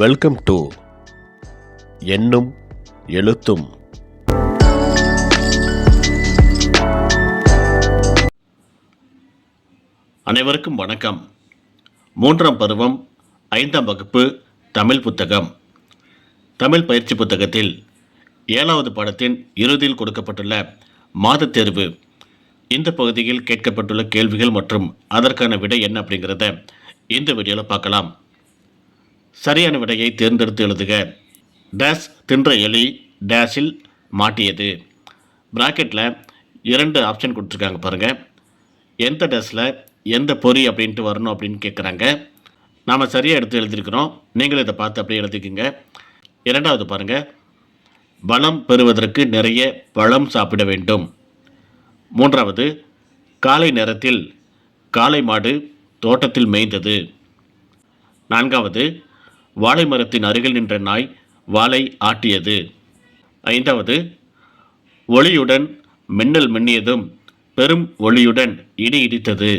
Welcome to எண்ணும் எழுத்தும் அனைவருக்கும் வணக்கம். மூன்றாம் பருவம் ஐந்தாம் வகுப்பு தமிழ் புத்தகம். தமிழ் பயிற்சி புத்தகத்தில் ஏழாவது பாடத்தின் இறுதியில் கொடுக்கப்பட்டுள்ள மாதத் தேர்வு. இந்த பகுதியில் கேட்கப்பட்டுள்ள கேள்விகள் மற்றும் அதற்கான விடை என்ன அப்படிங்கிறத இந்த வீடியோவில் பார்க்கலாம். சரியான விடையை தேர்ந்தெடுத்து எழுதுக. டேஸ் தின்ற எலி டேஷில் மாட்டியது. ப்ராக்கெட்டில் இரண்டு ஆப்ஷன் கொடுத்துருக்காங்க பாருங்கள் எந்த டேஸில் எந்த பொறி அப்படின்ட்டு வரணும் அப்படின்னு கேட்குறாங்க நாம் சரியாக எடுத்து எழுதியிருக்கிறோம். நீங்களும் இதை பார்த்து அப்படியே எழுதிக்கோங்க. இரண்டாவது பாருங்கள் பலம் பெறுவதற்கு நிறைய பழம் சாப்பிட வேண்டும். மூன்றாவது காலை நேரத்தில் காளை மாடு தோட்டத்தில் மேய்ந்தது. நான்காவது வாழை மரத்தின் அருகில் நின்ற நாய் வாளை ஆட்டியது. ஐந்தாவது ஒளியுடன் மின்னல் மின்னியதும் பெரும் ஒளியுடன் இடி இடித்தது.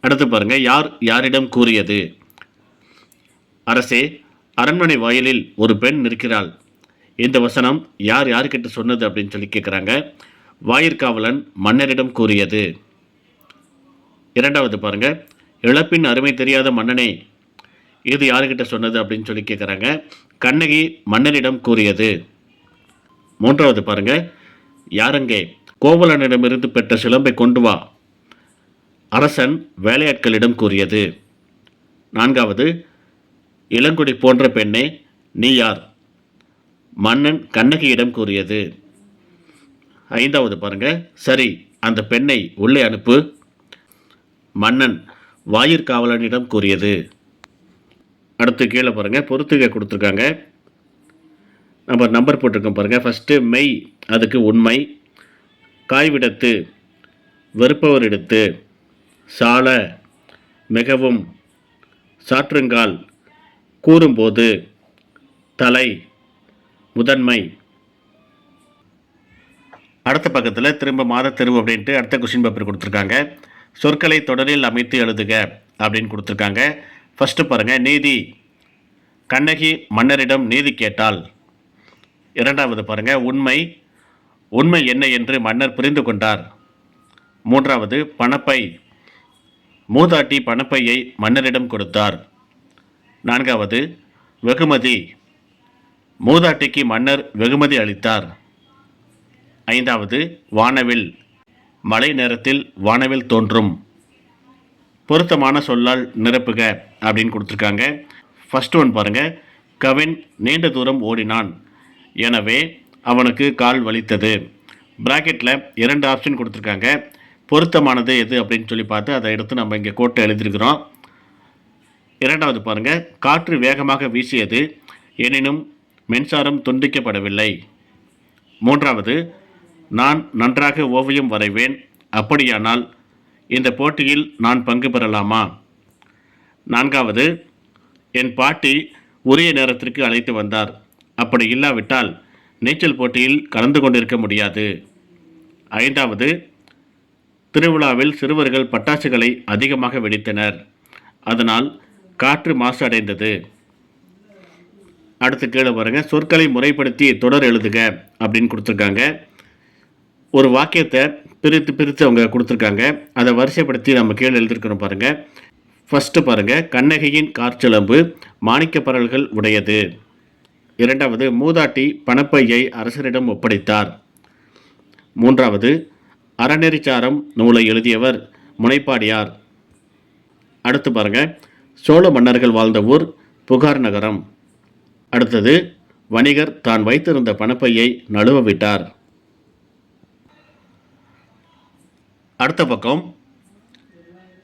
அடுத்து பாருங்க யார் யாரிடம் கூறியது? அரசே அரண்மனை வாயிலில் ஒரு பெண் நிற்கிறாள். இந்த வசனம் யார் யார்கிட்ட சொன்னது அப்படின்னு சொல்லி கேட்குறாங்க வாயிற்காவலன் மன்னரிடம் கூறியது. இரண்டாவது பாருங்க இழப்பின் அருமை தெரியாத மன்னனை இது யாருக்கிட்ட சொன்னது அப்படின்னு சொல்லி கேட்குறாங்க கண்ணகி மன்னனிடம் கூறியது. மூன்றாவது பாருங்க. யாருங்கே? கோவலனிடமிருந்து பெற்ற சிலம்பை கொண்டு வா. அரசன் வேலையாட்களிடம் கூறியது. நான்காவது இளங்குடி போன்ற பெண்ணே நீ யார்? மன்னன் கண்ணகியிடம் கூறியது. ஐந்தாவது பாருங்க. சரி அந்த பெண்ணை உள்ளே அனுப்பு. மன்னன் வாயிற்காவலனிடம் கூறியது. அடுத்து கீழே பாருங்கள் பொறுத்துகை கொடுத்துருக்காங்க. நம்ம நம்பர் போட்டிருக்கோம் பாருங்கள் ஃபஸ்ட்டு மெய் அதுக்கு உண்மை. காய்விடத்து வெறுப்பவரிடத்து சால மிகவும் சாற்றுங்கால் கூறும்போது தலை முதன்மை. அடுத்த பக்கத்தில் திரும்ப மாத தெருவு அப்படின்ட்டு அடுத்த கொஷின் பேப்பர் கொடுத்துருக்காங்க. சொற்களை தொடரில் அமைத்து எழுதுக அப்படின்னு கொடுத்துருக்காங்க. ஃபஸ்ட்டு பாருங்கள் நீதி. கண்ணகி மன்னரிடம் நீதி கேட்டாள் இரண்டாவது பாருங்க உண்மை உண்மை என்ன என்று மன்னர் புரிந்து கொண்டார். மூன்றாவது பணப்பை மூதாட்டி பணப்பையை மன்னரிடம் கொடுத்தார். நான்காவது வெகுமதி மூதாட்டிக்கு மன்னர் வெகுமதி அளித்தார். ஐந்தாவது வானவில் மழை நேரத்தில் வானவில் தோன்றும். பொருத்தமான சொல்லால் நிரப்புக அப்படின்னு கொடுத்துருக்காங்க. ஃபஸ்ட் ஒன் பாருங்கள் கவின் நீண்ட தூரம் ஓடினான். எனவே அவனுக்கு கால் வலித்தது. ப்ராக்கெட்டில் இரண்டு ஆப்ஷன் கொடுத்துருக்காங்க. பொருத்தமானது எது அப்படின்னு சொல்லி பார்த்து அதை எடுத்து நம்ம இங்கே கோட்டை எழுதியிருக்கிறோம். இரண்டாவது பாருங்கள் காற்று வேகமாக வீசியது எனினும் மின்சாரம் துண்டிக்கப்படவில்லை. மூன்றாவது நான் நன்றாக ஓவியம் வரைவேன். அப்படியானால் இந்த போட்டியில் நான் பங்கு பெறலாமா? நான்காவது என் பாட்டி உரிய நேரத்திற்கு அழைத்து வந்தார். அப்படி இல்லாவிட்டால் நீச்சல் போட்டியில் கலந்து கொண்டிருக்க முடியாது. ஐந்தாவது திருவிழாவில் சிறுவர்கள் பட்டாசுகளை அதிகமாக வெடித்தனர். அதனால் காற்று மாசு அடைந்தது அடுத்து கீழே பாருங்க சொற்களை முறைப்படுத்தி தொடர் எழுதுக அப்படின்னு கொடுத்துருக்காங்க. ஒரு வாக்கியத்தை பிரித்து பிரித்து அவங்க கொடுத்துருக்காங்க. அதை வரிசைப்படுத்தி நம்ம கீழே எழுதியிருக்கிறோம் பாருங்கள் ஃபஸ்ட்டு பாருங்கள் கண்ணகியின் காற்சிலம்பு மாணிக்கப்பரல்கள் உடையது. இரண்டாவது மூதாட்டி பணப்பையை அரசரிடம் ஒப்படைத்தார். மூன்றாவது அறநெறிச்சாரம் நூலை எழுதியவர் முனைப்பாடியார். அடுத்து பாருங்க சோழ மன்னர்கள் வாழ்ந்த ஊர் புகார் நகரம். அடுத்தது வணிகர் தான் வைத்திருந்த பணப்பையை நழுவ விட்டார். அடுத்த பக்கம்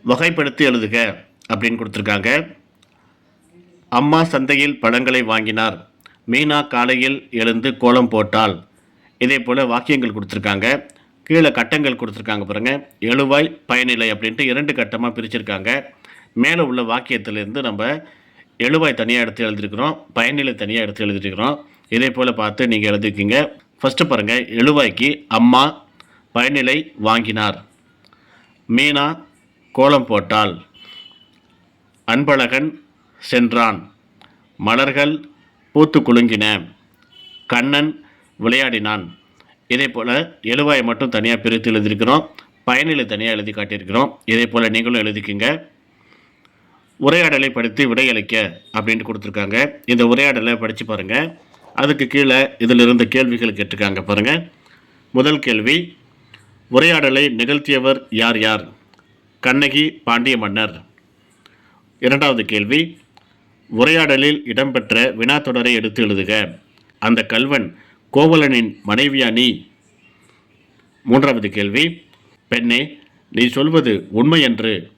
வகைப்படுத்தி எழுதுக. அப்படின்னு கொடுத்துருக்காங்க. அம்மா சந்தையில் பழங்களை வாங்கினார். மீனா காலையில் எழுந்து கோலம் போட்டாள். இதே போல் வாக்கியங்கள் கொடுத்துருக்காங்க. கீழே கட்டங்கள் கொடுத்துருக்காங்க பாருங்க. எழுவாய் பயனிலை அப்படின்ட்டு இரண்டு கட்டமாக பிரிச்சிருக்காங்க. மேலே உள்ள வாக்கியத்திலேருந்து நம்ம எழுவாய் தனியாக எடுத்து எழுதியிருக்கிறோம் பயனிலை தனியாக எடுத்து எழுதியிருக்கிறோம். இதே போல் பார்த்து நீங்கள் எழுதிருக்கீங்க ஃபஸ்ட்டு பாருங்கள் எழுவாய்க்கு அம்மா பயனிலை வாங்கினார். மீனா கோலம் போட்டாள். அன்பழகன் சென்றான். மலர்கள் பூத்து குலுங்கின. கண்ணன் விளையாடினான். இதே போல் எழுவாயை மட்டும் தனியாக பிரித்து எழுதியிருக்கிறோம். பயனிலை தனியாக எழுதி காட்டியிருக்கிறோம். இதே போல் நீங்களும் எழுதிக்கிங்க. உரையாடலை படித்து விடையளிக்க அப்படின்ட்டு கொடுத்துருக்காங்க. இந்த உரையாடலை படித்து பாருங்கள் அதுக்கு கீழே இதில் இருந்த கேள்விகள் கேட்டிருக்காங்க பாருங்கள் முதல் கேள்வி உரையாடலை நிகழ்த்தியவர் யார் யார்? கண்ணகி பாண்டிய மன்னர். இரண்டாவது கேள்வி உரையாடலில் இடம்பெற்ற வினாத்தொடரை எடுத்து எழுதுக. அந்த கல்வன் கோவலனின் மனைவியா நீ? மூன்றாவது கேள்வி பெண்ணே நீ சொல்வது உண்மை என்று.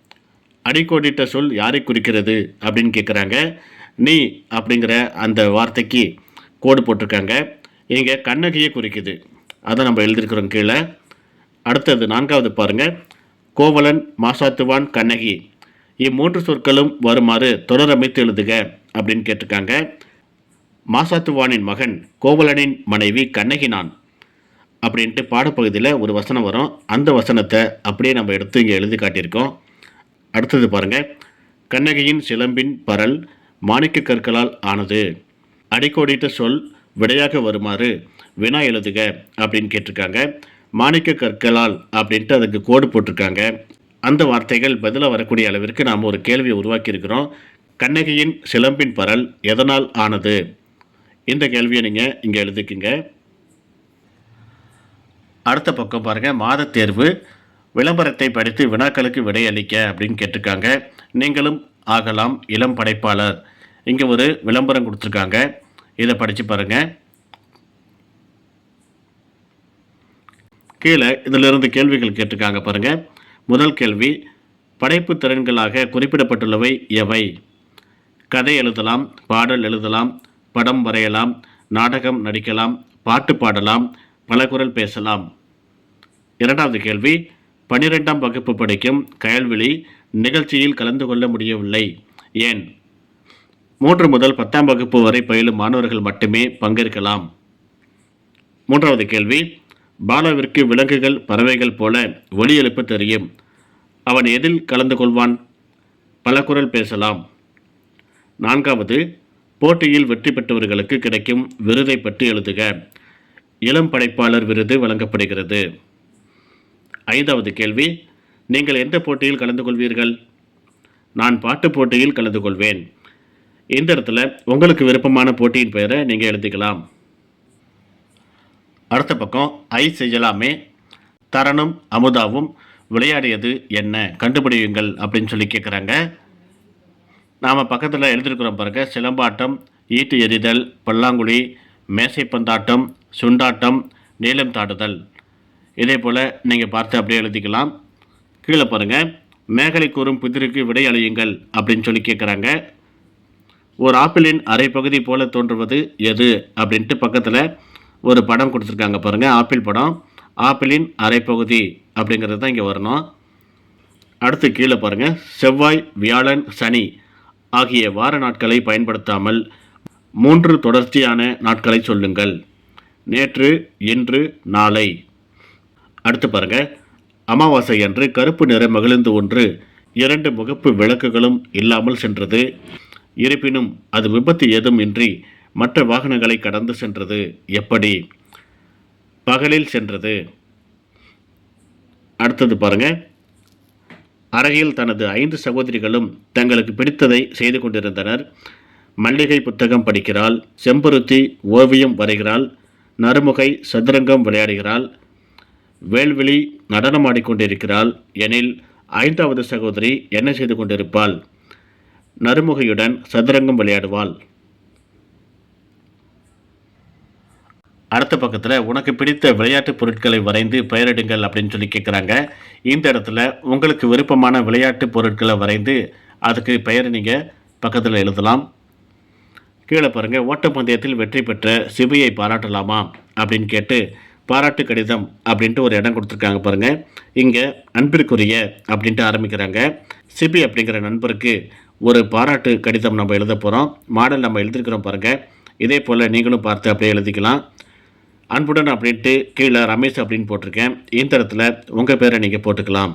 அடிக்கோடிட்ட சொல் யாரை குறிக்கிறது அப்படின்னு கேட்குறாங்க நீ அப்படிங்கிற அந்த வார்த்தைக்கு கோடு போட்டிருக்காங்க. இங்கே கண்ணகியை குறிக்குது. அதை நம்ம எழுதியிருக்கிறோம் கீழே. அடுத்தது நான்காவது பாருங்கள் கோவலன் மாசாத்துவான் கண்ணகி. இம்மூன்று சொற்களும் வருமாறு தொடரமைத்து எழுதுக அப்படின்னு கேட்டிருக்காங்க. மாசாத்துவானின் மகன் கோவலனின் மனைவி கண்ணகி நான் அப்படின்ட்டு பாடப்பகுதியில் ஒரு வசனம் வரும். அந்த வசனத்தை அப்படியே நம்ம எடுத்து இங்கே எழுதி காட்டியிருக்கோம். அடுத்தது பாருங்கள் கண்ணகியின் சிலம்பின் பரல் மாணிக்க கற்களால் ஆனது. அடிக்கோடிட்ட சொல் விடையாக வருமாறு வினா எழுதுக அப்படின்னு கேட்டிருக்காங்க. மாணிக்க கற்களால் அப்படின்ட்டு அதுக்கு கோடு போட்டிருக்காங்க. அந்த வார்த்தைகள் பதிலாக வரக்கூடிய அளவிற்கு நாம் ஒரு கேள்வியை உருவாக்கியிருக்கிறோம். கண்ணகியின் சிலம்பின் பரல் எதனால் ஆனது? இந்த கேள்வியை நீங்கள் இங்கே எழுதிக்கிங்க. அடுத்த பக்கம் பாருங்கள் மாதத் தேர்வு விளம்பரத்தை படித்து வினாக்களுக்கு விடையளிக்க அப்படின்னு கேட்டிருக்காங்க. நீங்களும் ஆகலாம் இளம் படைப்பாளர். இங்கே ஒரு விளம்பரம் கொடுத்துருக்காங்க. இதை படித்து பாருங்கள் கீழே இதிலிருந்து கேள்விகள் கேட்டிருக்காங்க பாருங்கள் முதல் கேள்வி படைப்பு திறன்களாக குறிப்பிடப்பட்டுள்ளவை எவை? கதை எழுதலாம் பாடல் எழுதலாம் படம் வரையலாம் நாடகம் நடிக்கலாம் பாட்டு பாடலாம் பலகுரல் பேசலாம். இரண்டாவது கேள்வி பன்னிரெண்டாம் வகுப்பு படிக்கும் கயல்விழி நிகழ்ச்சியில் கலந்து கொள்ள முடியவில்லை. ஏன்? மூன்று முதல் பத்தாம் வகுப்பு வரை பயிலும் மாணவர்கள் மட்டுமே பங்கேற்கலாம். மூன்றாவது கேள்வி பாலாவிற்கு விலங்குகள் பறவைகள் போல ஒலி எழுப்ப தெரியும். அவன் எதில் கலந்து கொள்வான்? பல குரல் பேசலாம். நான்காவது போட்டியில் வெற்றி பெற்றவர்களுக்கு கிடைக்கும் விருதை பற்றி எழுதுக. இளம் படைப்பாளர் விருது வழங்கப்படுகிறது. ஐந்தாவது கேள்வி நீங்கள் எந்த போட்டியில் கலந்து கொள்வீர்கள்? நான் பாட்டு போட்டியில் கலந்து கொள்வேன். இந்த இடத்துல உங்களுக்கு விருப்பமான போட்டியின் பெயரை நீங்கள் எழுதிக்கலாம். அடுத்த பக்கம் ஐ செய்யலாமே. தரணும் அமுதாவும் விளையாடியது என்ன? கண்டுபிடியுங்கள் அப்படின்னு சொல்லி கேட்குறாங்க நாம் பக்கத்தில் எழுதியிருக்கிறோம் பாருங்கள் சிலம்பாட்டம் ஈட்டு எறிதல் பல்லாங்குழி மேசைப்பந்தாட்டம் சுண்டாட்டம் நீளம் தாடுதல் இதே போல் நீங்கள் பார்த்து அப்படியே எழுதிக்கலாம். கீழே பாருங்கள் மேகலை கூறும் புதிருக்கு விடை அழியுங்கள் அப்படின்னு சொல்லி கேட்குறாங்க ஒரு ஆப்பிளின் அரை பகுதி போல தோன்றுவது எது? அப்படின்ட்டு பக்கத்தில் ஒரு படம் கொடுத்துருக்காங்க பாருங்கள் ஆப்பிள் படம். ஆப்பிளின் அரைப்பகுதி அப்படிங்கிறது தான் இங்கே வரணும். அடுத்து கீழே பாருங்கள் செவ்வாய் வியாழன் சனி ஆகிய வார நாட்களை பயன்படுத்தாமல் மூன்று தொடர்ச்சியான நாட்களை சொல்லுங்கள். நேற்று இன்று நாளை. அடுத்து பாருங்க அமாவாசை அன்று கருப்பு நிற மகிழ்ந்து ஒன்று இரண்டு முகப்பு விளக்குகளும் இல்லாமல் சென்றது. இருப்பினும் அது விபத்து ஏதும் இன்றி மற்ற வாகனங்களை கடந்து சென்றது எப்படி? பகலில் சென்றது. அடுத்தது பாருங்க. அறையில் தனது ஐந்து சகோதரிகளும் தங்களுக்கு பிடித்ததை செய்து கொண்டிருந்தனர். மல்லிகை புத்தகம் படிக்கிறாள். செம்பருத்தி ஓவியம் வரைகிறாள். நறுமுகை சதுரங்கம் விளையாடுகிறாள். வேல்விழி நடனமாடிக்கொண்டிருக்கிறாள் எனில் ஐந்தாவது சகோதரி என்ன செய்து கொண்டிருப்பாள்? நறுமுகையுடன் சதுரங்கம் விளையாடுவாள். அடுத்த பக்கத்தில் உனக்கு பிடித்த விளையாட்டு பொருட்களை வரைந்து பெயரிடுங்கள் அப்படின்னு சொல்லி கேட்குறாங்க இந்த இடத்துல உங்களுக்கு விருப்பமான விளையாட்டு பொருட்களை வரைந்து அதுக்கு பெயர் நீங்கள் பக்கத்தில் எழுதலாம். கீழே பாருங்கள் ஓட்டப்பந்தயத்தில் வெற்றி பெற்ற சிபியை பாராட்டலாமா? அப்படின்னு கேட்டு பாராட்டு கடிதம் அப்படின்ட்டு ஒரு இடம் கொடுத்துருக்காங்க பாருங்கள் இங்கே அன்பிற்குரிய அப்படின்ட்டு ஆரம்பிக்கிறாங்க. சிபி அப்படிங்கிற நண்பருக்கு ஒரு பாராட்டு கடிதம் நம்ம எழுத போகிறோம் மாடல் நம்ம எழுதிருக்கிறோம் பாருங்கள் இதே போல் நீங்களும் பார்த்து அப்படியே எழுதிக்கலாம். அன்புடன் அப்படின்ட்டு கீழே ரமேஷ் அப்படின்னு போட்டிருக்கேன். இந்த இடத்துல உங்கள் பேரை நீங்கள் போட்டுக்கலாம்.